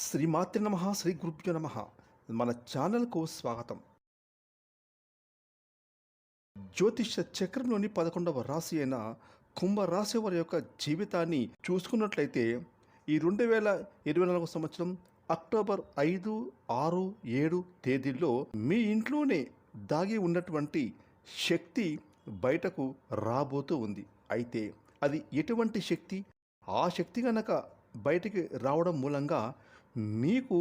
శ్రీమాతృ నమ శ్రీ గురుభ్యో నమ. మన ఛానల్కు స్వాగతం. జ్యోతిష చక్రంలోని పదకొండవ రాశి అయిన కుంభరాశి వారి యొక్క జీవితాన్ని చూసుకున్నట్లయితే ఈ రెండు వేల ఇరవై నాలుగు సంవత్సరం అక్టోబర్ ఐదు ఆరు ఏడు తేదీల్లో మీ ఇంట్లోనే దాగి ఉన్నటువంటి శక్తి బయటకు రాబోతూ ఉంది. అయితే అది ఎటువంటి శక్తి? ఆ శక్తి గనక బయటికి రావడం మూలంగా మీకు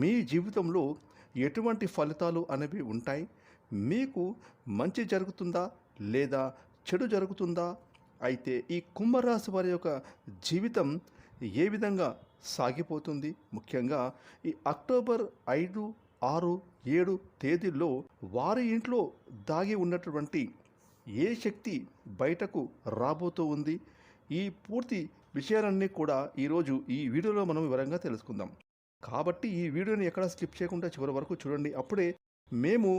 మీ జీవితంలో ఎటువంటి ఫలితాలు అనేవి ఉంటాయి? మీకు మంచి జరుగుతుందా? లేదా చెడు జరుగుతుందా? అయితే ఈ కుంభరాశి వారి యొక్క జీవితం ఏ విధంగా సాగిపోతుంది? ముఖ్యంగా ఈ అక్టోబర్ ఐదు ఆరు ఏడు తేదీల్లో వారి ఇంట్లో దాగి ఉన్నటువంటి ఏ శక్తి బయటకు రాబోతూ ఉంది? ఈ పూర్తి విషయాలన్నీ కూడా ఈరోజు ఈ వీడియోలో మనం వివరంగా తెలుసుకుందాం. కాబట్టి ఈ వీడియోని ఎక్కడ స్కిప్ చేయకుండా చివరి వరకు చూడండి. అప్పుడే మేము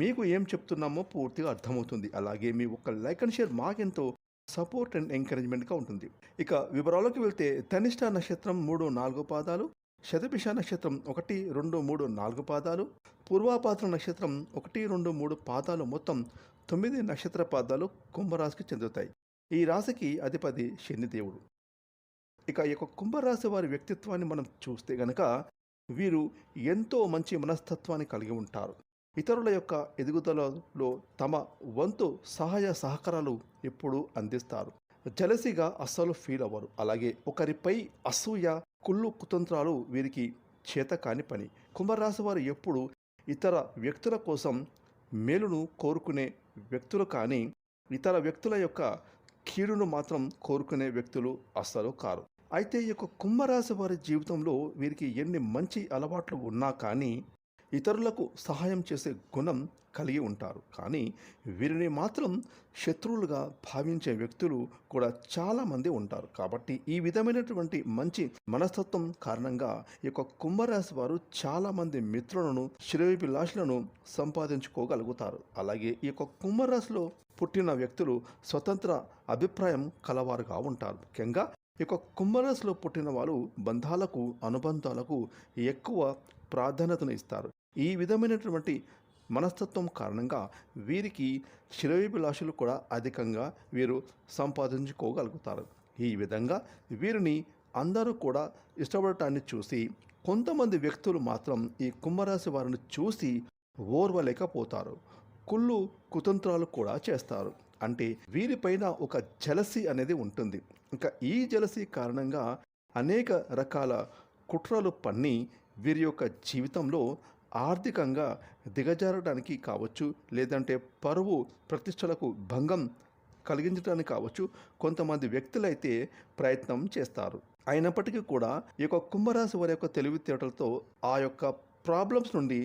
మీకు ఏం చెప్తున్నామో పూర్తిగా అర్థమవుతుంది. అలాగే మీ ఒక్క లైక్ అండ్ షేర్ మాకెంతో సపోర్ట్ అండ్ ఎంకరేజ్మెంట్గా ఉంటుంది. ఇక వివరాల్లోకి వెళ్తే తనిష్ట నక్షత్రం మూడు నాలుగు పాదాలు శతభిష నక్షత్రం ఒకటి రెండు మూడు నాలుగు పాదాలు పూర్వాపాత్ర నక్షత్రం ఒకటి రెండు మూడు పాదాలు మొత్తం తొమ్మిది నక్షత్ర పాదాలు కుంభరాశికి చెందుతాయి. ఈ రాశికి అధిపతి శనిదేవుడు ఇక ఈ యొక్క కుంభరాశి వారి వ్యక్తిత్వాన్ని మనం చూస్తే గనక వీరు ఎంతో మంచి మనస్తత్వాన్ని కలిగి ఉంటారు. ఇతరుల యొక్క ఎదుగుదలలో తమ వంతు సహాయ సహకారాలు ఎప్పుడూ అందిస్తారు. జలసిగా అస్సలు ఫీల్ అవ్వరు. అలాగే ఒకరిపై అసూయ కుళ్ళు కుతంత్రాలు వీరికి చేత కాని పని. కుంభరాశి వారు ఎప్పుడు ఇతర వ్యక్తుల కోసం మేలును కోరుకునే వ్యక్తులు కానీ ఇతర వ్యక్తుల యొక్క కీడును మాత్రం కోరుకునే వ్యక్తులు అస్సలు కారు. అయితే ఈ యొక్క కుంభరాశి వారి జీవితంలో వీరికి ఎన్ని మంచి అలవాట్లు ఉన్నా కానీ ఇతరులకు సహాయం చేసే గుణం కలిగి ఉంటారు. కానీ వీరిని మాత్రం శత్రువులుగా భావించే వ్యక్తులు కూడా చాలామంది ఉంటారు. కాబట్టి ఈ విధమైనటువంటి మంచి మనస్తత్వం కారణంగా ఈ యొక్క కుంభరాశి వారు చాలామంది మిత్రులను శ్రేయోభిలాషులను సంపాదించుకోగలుగుతారు. అలాగే ఈ యొక్క కుంభరాశిలో పుట్టిన వ్యక్తులు స్వతంత్ర అభిప్రాయం కలవారుగా ఉంటారు. ముఖ్యంగా ఇక కుంభరాశిలో పుట్టిన వారు బంధాలకు అనుబంధాలకు ఎక్కువ ప్రాధాన్యతను ఇస్తారు. ఈ విధమైనటువంటి మనస్తత్వం కారణంగా వీరికి శిరవిభిలాషులు కూడా అధికంగా వీరు సంపాదించుకోగలుగుతారు. ఈ విధంగా వీరిని అందరూ కూడా ఇష్టపడటాన్ని చూసి కొంతమంది వ్యక్తులు మాత్రం ఈ కుంభరాశి వారిని చూసి ఓర్వలేకపోతారు. కుళ్ళు కుతంత్రాలు కూడా చేస్తారు. అంటే వీరిపైన ఒక జలసి అనేది ఉంటుంది. ఇంకా ఈ జలసి కారణంగా అనేక రకాల కుట్రలు పన్ని వీరి యొక్క జీవితంలో ఆర్థికంగా దిగజారడానికి కావచ్చు లేదంటే పరువు ప్రతిష్టలకు భంగం కలిగించడానికి కావచ్చు కొంతమంది వ్యక్తులైతే ప్రయత్నం చేస్తారు. అయినప్పటికీ కూడా ఈ యొక్క కుంభరాశి వారి యొక్క తెలివితేటలతో ఆ యొక్క ప్రాబ్లమ్స్ నుండి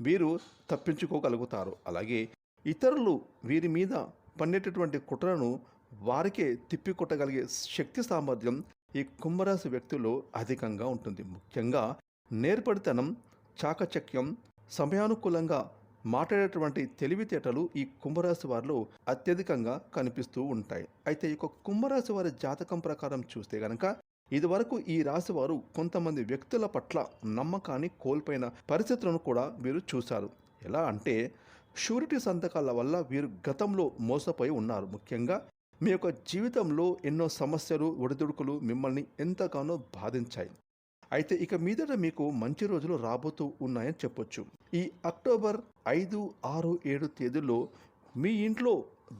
వీరు తప్పించుకోగలుగుతారు. అలాగే ఇతరులు వీరి మీద పన్నేటటువంటి కుట్రను వారికే తిప్పికొట్టగలిగే శక్తి సామర్థ్యం ఈ కుంభరాశి వ్యక్తుల్లో అధికంగా ఉంటుంది. ముఖ్యంగా నేర్పడితనం చాకచక్యం సమయానుకూలంగా మాట్లాడేటువంటి తెలివితేటలు ఈ కుంభరాశి వారిలో అత్యధికంగా కనిపిస్తూ ఉంటాయి. అయితే ఈ యొక్క కుంభరాశి వారి జాతకం ప్రకారం చూస్తే గనక ఇదివరకు ఈ రాశి వారు కొంతమంది వ్యక్తుల పట్ల నమ్మకాన్ని కోల్పోయిన పరిస్థితులను కూడా వీరు చూశారు. ఎలా అంటే షూరిటీ సంతకాల వల్ల వీరు గతంలో మోసపోయి ఉన్నారు. ముఖ్యంగా మీ యొక్క జీవితంలో ఎన్నో సమస్యలు ఒడిదుడుకులు మిమ్మల్ని ఎంతగానో బాధించాయి. అయితే ఇక మీదట మీకు మంచి రోజులు రాబోతూ ఉన్నాయని చెప్పొచ్చు. ఈ అక్టోబర్ ఐదు ఆరు ఏడు తేదీల్లో మీ ఇంట్లో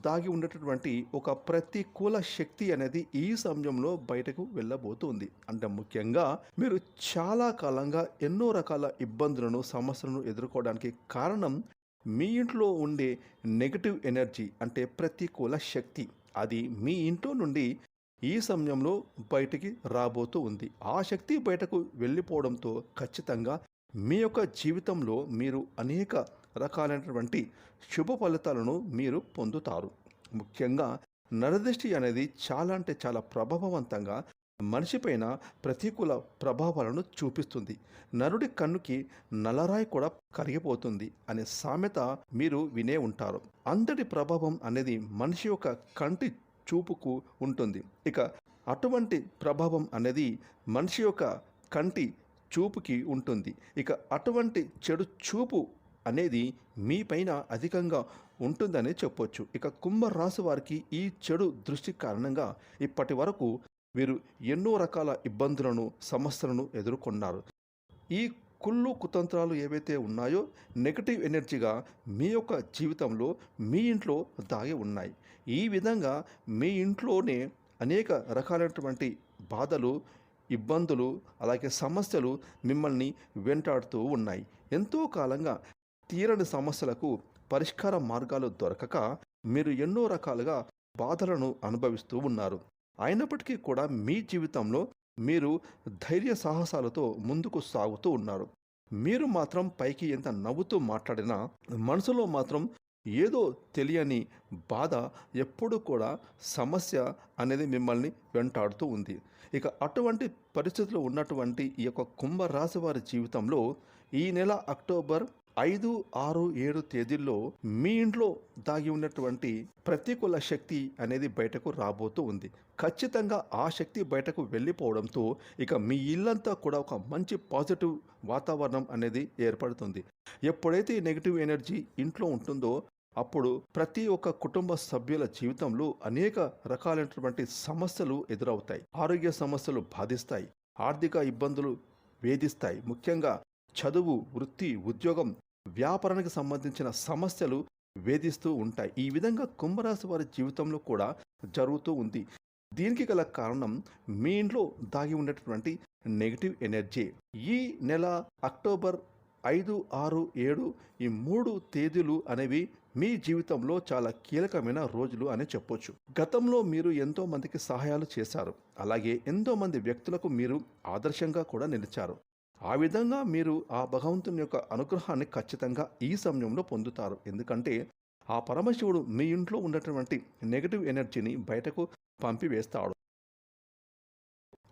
దాగి ఉండేటటువంటి ఒక ప్రతికూల శక్తి అనేది ఈ సమయంలో బయటకు వెళ్ళబోతుంది. అంటే ముఖ్యంగా మీరు చాలా కాలంగా ఎన్నో రకాల ఇబ్బందులను సమస్యలను ఎదుర్కోవడానికి కారణం మీ ఇంట్లో ఉండే నెగటివ్ ఎనర్జీ అంటే ప్రతికూల శక్తి. అది మీ ఇంట్లో నుండి ఈ సమయంలో బయటికి రాబోతూ ఉంది. ఆ శక్తి బయటకు వెళ్ళిపోవడంతో ఖచ్చితంగా మీ యొక్క జీవితంలో మీరు అనేక రకాలైనటువంటి శుభ ఫలితాలను మీరు పొందుతారు. ముఖ్యంగా నరదృష్టి అనేది చాలా అంటే చాలా ప్రభావవంతంగా మనిషిపైన ప్రతికూల ప్రభావాలను చూపిస్తుంది. నరుడి కన్నుకి నల్లరాయి కూడా కరిగిపోతుంది అనే సామెత మీరు వినే ఉంటారు. అంతటి ప్రభావం అనేది మనిషి యొక్క కంటి చూపుకు ఉంటుంది. ఇక అటువంటి ప్రభావం అనేది మనిషి యొక్క కంటి చూపుకి ఉంటుంది. ఇక అటువంటి చెడు చూపు అనేది మీపైన అధికంగా ఉంటుందని చెప్పొచ్చు. ఇక కుంభరాశి వారికి ఈ చెడు దృష్టి కారణంగా ఇప్పటి వరకు వీరు ఎన్నో రకాల ఇబ్బందులను సమస్యలను ఎదుర్కొన్నారు. ఈ కుళ్ళు కుతంత్రాలు ఏవైతే ఉన్నాయో నెగటివ్ ఎనర్జీగా మీ యొక్క జీవితంలో మీ ఇంట్లో దాగి ఉన్నాయి. ఈ విధంగా మీ ఇంట్లోనే అనేక రకాలైనటువంటి బాధలు ఇబ్బందులు అలాగే సమస్యలు మిమ్మల్ని వెంటాడుతూ ఉన్నాయి. ఎంతో కాలంగా తీరని సమస్యలకు పరిష్కార మార్గాలు దొరకక మీరు ఎన్నో రకాలుగా బాధలను అనుభవిస్తూ ఉన్నారు. అయినప్పటికీ కూడా మీ జీవితంలో మీరు ధైర్య సాహసాలతో ముందుకు సాగుతూ ఉన్నారు. మీరు మాత్రం పైకి ఎంత నవ్వుతూ మాట్లాడినా మనసులో మాత్రం ఏదో తెలియని బాధ ఎప్పుడు కూడా సమస్య అనేది మిమ్మల్ని వెంటాడుతూ ఉంది. ఇక అటువంటి పరిస్థితులు ఉన్నటువంటి ఈ యొక్క కుంభరాశి వారి జీవితంలో ఈ నెల అక్టోబర్ ఐదు ఆరు ఏడు తేదీల్లో మీ ఇంట్లో దాగి ఉన్నటువంటి ప్రతికూల శక్తి అనేది బయటకు రాబోతూ ఉంది. ఖచ్చితంగా ఆ శక్తి బయటకు వెళ్ళిపోవడంతో ఇక మీ ఇల్లంతా కూడా ఒక మంచి పాజిటివ్ వాతావరణం అనేది ఏర్పడుతుంది. ఎప్పుడైతే నెగిటివ్ ఎనర్జీ ఇంట్లో ఉంటుందో అప్పుడు ప్రతి ఒక్క కుటుంబ సభ్యుల జీవితంలో అనేక రకాలైనటువంటి సమస్యలు ఎదురవుతాయి. ఆరోగ్య సమస్యలు బాధిస్తాయి. ఆర్థిక ఇబ్బందులు వేధిస్తాయి. ముఖ్యంగా చదువు వృత్తి ఉద్యోగం వ్యాపారానికి సంబంధించిన సమస్యలు వేధిస్తూ ఉంటాయి. ఈ విధంగా కుంభరాశి వారి జీవితంలో కూడా జరుగుతూ ఉంది. దీనికి గల కారణం మీ ఇంట్లో దాగి ఉన్నటువంటి నెగిటివ్ ఎనర్జీ ఈ నెల అక్టోబర్ ఐదు ఆరు ఏడు ఈ మూడు తేదీలు అనేవి మీ జీవితంలో చాలా కీలకమైన రోజులు అని చెప్పొచ్చు. గతంలో మీరు ఎంతో మందికి సహాయాలు చేశారు. అలాగే ఎంతో మంది వ్యక్తులకు మీరు ఆదర్శంగా కూడా నిలిచారు. ఆ విధంగా మీరు ఆ భగవంతుని యొక్క అనుగ్రహాన్ని ఖచ్చితంగా ఈ సమయంలో పొందుతారు. ఎందుకంటే ఆ పరమశివుడు మీ ఇంట్లో ఉన్నటువంటి నెగటివ్ ఎనర్జీని బయటకు పంపివేస్తాడు.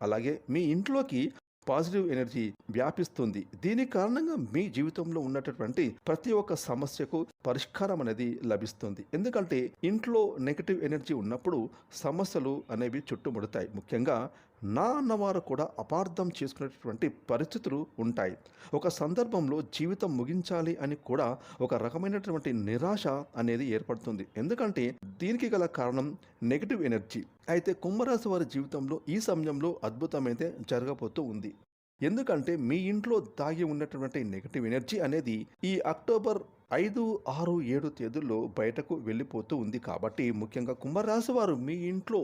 అలాగే మీ ఇంట్లోకి పాజిటివ్ ఎనర్జీ వ్యాపిస్తుంది. దీని కారణంగా మీ జీవితంలో ఉన్నటువంటి ప్రతి ఒక్క సమస్యకు పరిష్కారం అనేది లభిస్తుంది. ఎందుకంటే ఇంట్లో నెగటివ్ ఎనర్జీ ఉన్నప్పుడు సమస్యలు అనేవి చుట్టుముడతాయి. ముఖ్యంగా నా అన్నవారు కూడా అపార్థం చేసుకునేటటువంటి పరిస్థితులు ఉంటాయి. ఒక సందర్భంలో జీవితం ముగించాలి అని కూడా ఒక రకమైనటువంటి నిరాశ అనేది ఏర్పడుతుంది. ఎందుకంటే దీనికి గల కారణం నెగటివ్ ఎనర్జీ అయితే కుంభరాశి వారి జీవితంలో ఈ సమయంలో అద్భుతమైతే జరగబోతూ ఉంది. ఎందుకంటే మీ ఇంట్లో దాగి ఉన్నటువంటి నెగటివ్ ఎనర్జీ అనేది ఈ అక్టోబర్ ఐదు ఆరు ఏడు తేదీల్లో బయటకు వెళ్ళిపోతూ ఉంది. కాబట్టి ముఖ్యంగా కుంభరాశి వారు మీ ఇంట్లో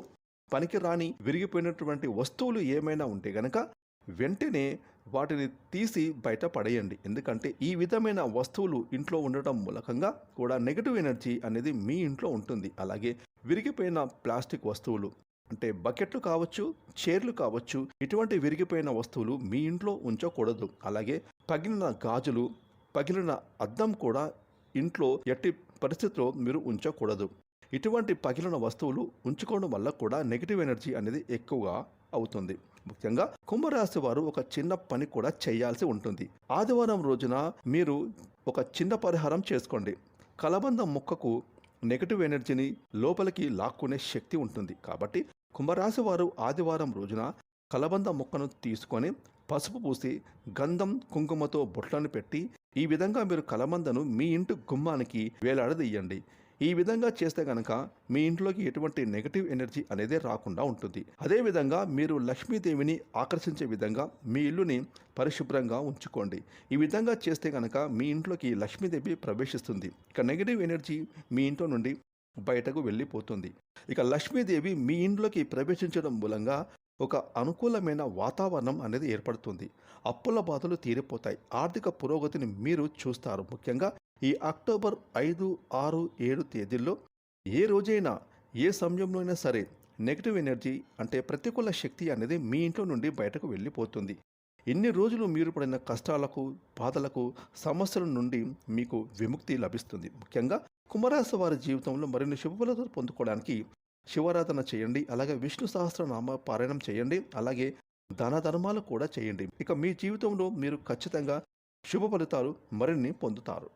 పనికి రాని విరిగిపోయినటువంటి వస్తువులు ఏమైనా ఉంటే గనక వెంటనే వాటిని తీసి బయట పడేయండి. ఎందుకంటే ఈ విధమైన వస్తువులు ఇంట్లో ఉండటం మూలకంగా కూడా నెగటివ్ ఎనర్జీ అనేది మీ ఇంట్లో ఉంటుంది. అలాగే విరిగిపోయిన ప్లాస్టిక్ వస్తువులు అంటే బకెట్లు కావచ్చు చైర్లు కావచ్చు ఇటువంటి విరిగిపోయిన వస్తువులు మీ ఇంట్లో ఉంచకూడదు. అలాగే పగిలిన గాజులు పగిలిన అద్దం కూడా ఇంట్లో ఎట్టి పరిస్థితిలో మీరు ఉంచకూడదు. ఇటువంటి పగిలిన వస్తువులు ఉంచుకోవడం వల్ల కూడా నెగిటివ్ ఎనర్జీ అనేది ఎక్కువగా అవుతుంది. ముఖ్యంగా కుంభరాశి వారు ఒక చిన్న పని కూడా చేయాల్సి ఉంటుంది. ఆదివారం రోజున మీరు ఒక చిన్న పరిహారం చేసుకోండి. కలబంద మొక్కకు నెగటివ్ ఎనర్జీని లోపలికి లాక్కునే శక్తి ఉంటుంది. కాబట్టి కుంభరాశి వారు ఆదివారం రోజున కలబంద మొక్కను తీసుకొని పసుపు పూసి గంధం కుంకుమతో బొట్లను పెట్టి ఈ విధంగా మీరు కలబందను మీ ఇంటి గుమ్మానికి వేలాడదీయండి. ఈ విధంగా చేస్తే గనక మీ ఇంట్లోకి ఎటువంటి నెగటివ్ ఎనర్జీ అనేది రాకుండా ఉంటుంది. అదేవిధంగా మీరు లక్ష్మీదేవిని ఆకర్షించే విధంగా మీ ఇల్లుని పరిశుభ్రంగా ఉంచుకోండి. ఈ విధంగా చేస్తే గనక మీ ఇంట్లోకి లక్ష్మీదేవి ప్రవేశిస్తుంది. ఇక నెగటివ్ ఎనర్జీ మీ ఇంట్లో నుండి బయటకు వెళ్ళిపోతుంది. ఇక లక్ష్మీదేవి మీ ఇంట్లోకి ప్రవేశించడం మూలంగా ఒక అనుకూలమైన వాతావరణం అనేది ఏర్పడుతుంది. అప్పుల బాధలు తీరిపోతాయి. ఆర్థిక పురోగతిని మీరు చూస్తారు. ముఖ్యంగా ఈ అక్టోబర్ ఐదు ఆరు ఏడు తేదీల్లో ఏ రోజైనా ఏ సమయంలో అయినా సరే నెగిటివ్ ఎనర్జీ అంటే ప్రతికూల శక్తి అనేది మీ ఇంట్లో నుండి బయటకు వెళ్ళిపోతుంది. ఇన్ని రోజులు మీరు పడిన కష్టాలకు బాధలకు సమస్యల నుండి మీకు విముక్తి లభిస్తుంది. ముఖ్యంగా కుమరాశి వారి జీవితంలో మరిన్ని శుభఫలతలు పొందుకోవడానికి శివారాధన చేయండి. అలాగే విష్ణు సహస్రనామ పారాయణం చేయండి. అలాగే దాన ధర్మాలు కూడా చేయండి. ఇక మీ జీవితంలో మీరు ఖచ్చితంగా శుభ ఫలితాలు మరిన్ని పొందుతారు.